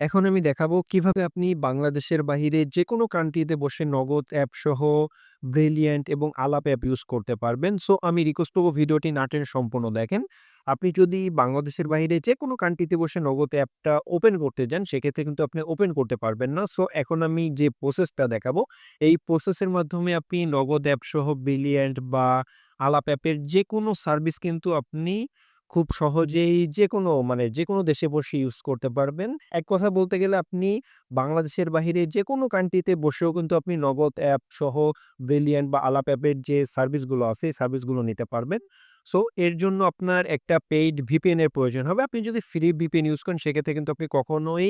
এখন আমি দেখাবো কীভাবে আপনি বাংলাদেশের বাহিরে যে কোনো কান্ট্রিতে বসে নগদ অ্যাপ সহ ব্রিলিয়ান্ট এবং আলাপ অ্যাপ ইউজ করতে পারবেন। সো আমি রিকোয়েস্ট করব ভিডিওটি না টেনে সম্পূর্ণ দেখেন। আপনি যদি বাংলাদেশের বাহিরে যেকোনো কান্ট্রিতে বসে নগদ অ্যাপটা ওপেন করতে যান, সেক্ষেত্রে কিন্তু আপনি ওপেন করতে পারবেন না। সো এখন আমি যে প্রসেসটা দেখাবো, এই প্রসেসের মাধ্যমে আপনি নগদ অ্যাপ সহ ব্রিলিয়ান্ট বা আলাপ অ্যাপের যে কোনো সার্ভিস কিন্তু আপনি খুব সহজেই যে কোনো মানে যে কোনো দেশে বসে ইউজ করতে পারবেন। এক কথা বলতে গেলে আপনি বাংলাদেশের বাহিরে যে কোনো কান্ট্রিতে বসেও কিন্তু আপনি নগদ অ্যাপ সহ ব্রিলিয়ান্ট বা আলাপ অ্যাপের যে সার্ভিসগুলো আছে, এই সার্ভিসগুলো নিতে পারবেন। সো এর জন্য আপনার একটা পেইড ভিপিএন এর প্রয়োজন হবে। আপনি যদি ফ্রি ভিপিএন ইউজ করেন সেক্ষেত্রে কিন্তু আপনি কখনোই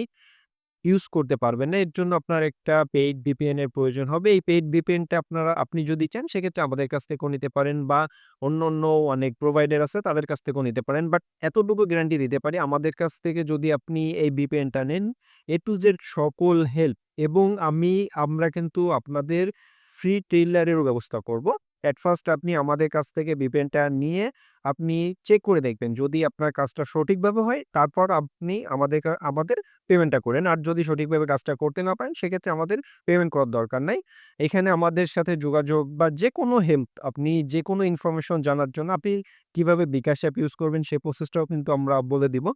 ইউজ করতে পারবেন না। এর জন্য আপনার একটা পেইড ভিপিএন এর প্রয়োজন হবে। এই পেইড ভিপিএনটা আপনারা আপনি যদি চান সেক্ষেত্রে আমাদের কাছ থেকেও নিতে পারেন বা অন্য অন্য অনেক প্রোভাইডার আছে তাদের কাছ থেকেও নিতে পারেন। বাট এতটুকু গ্যারান্টি দিতে পারি আমাদের কাছ থেকে যদি আপনি এই ভিপিএনটা নেন, এ টু জেড সকল হেল্প এবং আমি আমরা কিন্তু আপনাদের ফ্রি ট্রেইলারেরও ব্যবস্থা করব। এট ফার্স্ট আপনি আমাদের কাছ থেকে ভিপিএনটা নিয়ে আপনি চেক করে দেখবেন। যদি আপনার কাজটা সঠিকভাবে হয়, তারপর আপনি আমাদের আমাদের পেমেন্টটা করেন। আর যদি সঠিকভাবে কাজটা করতে না পারেন, সেক্ষেত্রে আমাদের পেমেন্ট করার দরকার নাই। এখানে আমাদের সাথে যোগাযোগ বা যে কোনো হেল্প আপনি যে কোনো ইনফরমেশন জানার জন্য আপনি কীভাবে বিকাশ অ্যাপ ইউজ করবেন সেই প্রসেসটাও কিন্তু আমরা বলে দিব।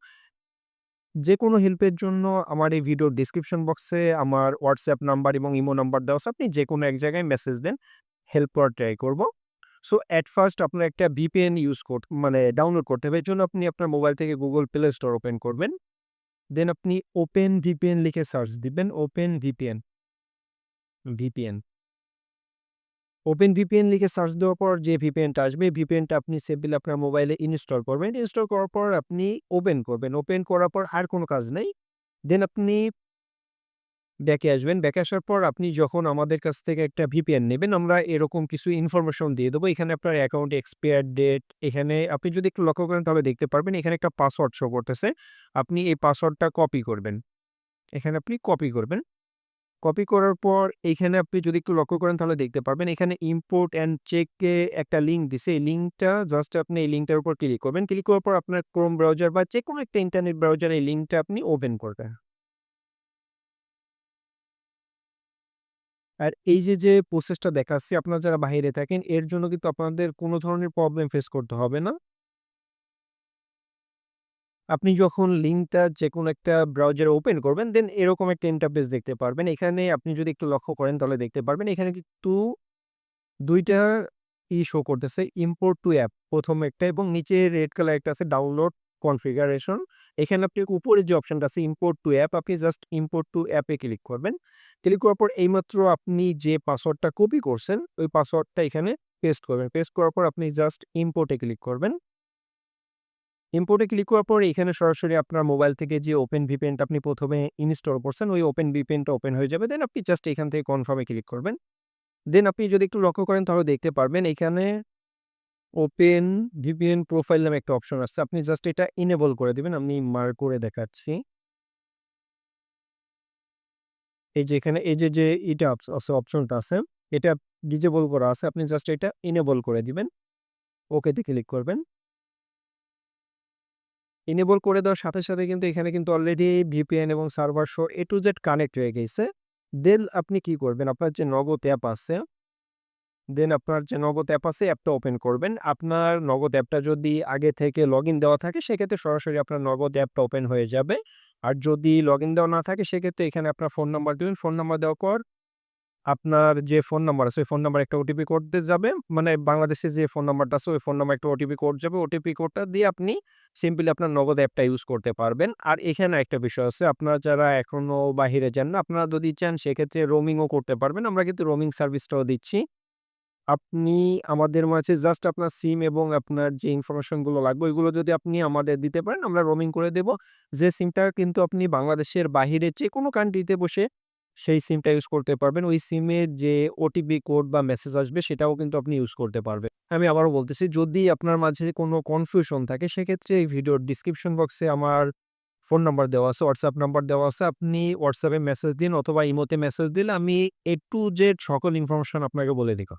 যে কোনো হেল্পের জন্য আমার এই ভিডিওর ডিসক্রিপশন বক্সে আমার হোয়াটসঅ্যাপ নাম্বার এবং ইমো নাম্বার দেওয়া আছে। আপনি যে কোনো এক জায়গায় মেসেজ দেন। হেল্প করার ট্রাই করব। সো এট ফার্স্ট আপনার একটা ভিপিএন ইউজ কোড মানে ডাউনলোড করতে হবে। এর জন্য আপনি আপনার মোবাইল থেকে Google Play Store ওপেন করবেন। দেন আপনি ওপেন ভিপিএন লিখে সার্চ দিবেন। Open VPN. VPN. Open VPN লিখে সার্চ দেওয়ার পর যে ভিপিএনটা আসবে, ভিপিএনটা আপনি সিম্পলি আপনার মোবাইলে ইনস্টল করবেন। ইনস্টল করার পর আপনি ওপেন করবেন। ওপেন করার পর আর কোনো কাজ নাই। দেন আপনি ব্যাকে আসবেন। ব্যাকে আসার পর আপনি যখন আমাদের কাছ থেকে একটা ভিপিএন নেবেন, আমরা এরকম কিছু ইনফরমেশন দিয়ে দেবো। এখানে আপনার অ্যাকাউন্ট এক্সপায়ার ডেট, এখানে আপনি যদি একটু লক্ষ্য করেন তাহলে দেখতে পারবেন এখানে একটা পাসওয়ার্ড শো করতেছে। আপনি এই পাসওয়ার্ডটা কপি করবেন। এখানে আপনি কপি করবেন। কপি করার পর এখানে আপনি যদি একটু লক্ষ্য করেন তাহলে দেখতে পারবেন এখানে ইম্পোর্ট অ্যান্ড চেকে একটা লিঙ্ক দিছে। এই লিঙ্কটা জাস্ট আপনি এই লিঙ্কটার উপর ক্লিক করবেন। ক্লিক করার পর আপনার ক্রোম ব্রাউজার বা যে কোনো একটা ইন্টারনেট ব্রাউজার এই লিঙ্কটা আপনি ওপেন করবেন। আর এই যে, যে প্রসেসটা দেখাচ্ছি আপনারা যারা বাহিরে থাকেন এর জন্য কিন্তু আপনাদের কোনো ধরনের প্রবলেম ফেস করতে হবে না। আপনি যখন লিঙ্কটা যে কোনো একটা ব্রাউজারে ওপেন করবেন দেন এরকম একটা ইন্টারফেস দেখতে পারবেন। এখানে আপনি যদি একটু লক্ষ্য করেন তাহলে দেখতে পারবেন এখানে কিন্তু দুইটা ই শো করতেছে ইম্পোর্ট টু অ্যাপ প্রথম একটা এবং নিচে রেড কালার একটা আছে ডাউনলোড কনফিগারেশন। এখানে আপনি উপরে যে অপশনটা আছে ইম্পোর্ট টু অ্যাপ আপনি জাস্ট ইম্পোর্ট টু অ্যাপে ক্লিক করবেন। ক্লিক করার পর এইমাত্র আপনি যে পাসওয়ার্ডটা কপি করছেন, ওই পাসওয়ার্ডটা এখানে পেস্ট করবেন। পেস্ট করার পর আপনি জাস্ট ইম্পোর্টে ক্লিক করবেন। ইম্পোর্টে ক্লিক করার পর এখানে সরাসরি আপনার মোবাইল থেকে যে ওপেন ভিপিএনটা আপনি ১ম এ ইনস্টল করছেন, ওই ওপেন ভিপিএনটা ওপেন হয়ে যাবে। দেন আপনি জাস্ট এখান থেকে কনফার্মে ক্লিক করবেন। দেন আপনি যদি একটু লক্ষ্য করেন, তাহলে দেখতে পারবেন এখানে ওপেন ভিপিএন প্রোফাইল নামে একটা অপশন আসছে। আপনি জাস্ট এটা ইনেবল করে দিবেন। আমি মার করে দেখাচ্ছি। এই যে এখানে এই যে, যে এটা অপশনটা আছে এটা ডিজেবল করা আছে। আপনি জাস্ট এটা ইনেবল করে দিবেন। ওকেতে ক্লিক করবেন। ইনেবল করে দেওয়ার সাথে, সাথে কিন্তু এখানে কিন্তু অলরেডি ভিপিএন এবং সার্ভার সহ এ টু জেড কানেক্ট হয়ে গেছে। দেন আপনি কি করবেন? আপনার যে নগদ অ্যাপ আছে দেন আপনার যে নগদ অ্যাপ আছে অ্যাপটা ওপেন করবেন। আপনার নগদ অ্যাপটা যদি আগে থেকে লগইন দেওয়া থাকে, সেক্ষেত্রে সরাসরি আপনার নগদ অ্যাপটা ওপেন হয়ে যাবে। আর যদি লগইন দেওয়া না থাকে, সেক্ষেত্রে এখানে আপনার ফোন নাম্বার দিবেন। ফোন নাম্বার দেওয়ার পর আপনার যে ফোন নাম্বার আছে, ওই ফোন নাম্বারে একটা ওটিপি কোড যাবে। মানে বাংলাদেশে যে ফোন নাম্বারটা আছে, ওই ফোন নাম্বার একটা ওটিপি কোড যাবে। ওটিপি কোডটা দিয়ে আপনি সিম্পলি আপনার নগদ অ্যাপটা ইউজ করতে পারবেন। আর এখানে একটা বিষয় আছে, আপনারা যারা এখনও বাহিরে যান না, আপনারা যদি চান, সেক্ষেত্রে রোমিংও করতে পারবেন। আমরা কিন্তু রোমিং সার্ভিসটাও দিচ্ছি। আপনি আমাদের মাঝে জাস্ট আপনার সিম এবং আপনার যে ইনফরমেশনগুলো লাগবে ওইগুলো যদি আপনি আমাদের দিতে পারেন আমরা রোমিং করে দেব। যে সিমটা কিন্তু আপনি বাংলাদেশের বাহিরে যেকোনো কান্ট্রিতে বসে সেই সিমটা ইউজ করতে পারবেন। ওই সিমের যে ওটিপি কোড বা মেসেজ আসবে সেটাও কিন্তু আপনি ইউজ করতে পারবেন। আমি আবারও বলতেছি যদি আপনার মাঝে কোনো কনফিউশন থাকে সেক্ষেত্রে এই ভিডিওর ডেসক্রিপশন বক্সে আমার ফোন নাম্বার দেওয়া আছে, হোয়াটসঅ্যাপ নাম্বার দেওয়া আছে। আপনি হোয়াটসঅ্যাপে মেসেজ দিন অথবা ইমোতে মেসেজ দিলে আমি এ টু জেড সকল ইনফরমেশন আপনাকে বলে দিব।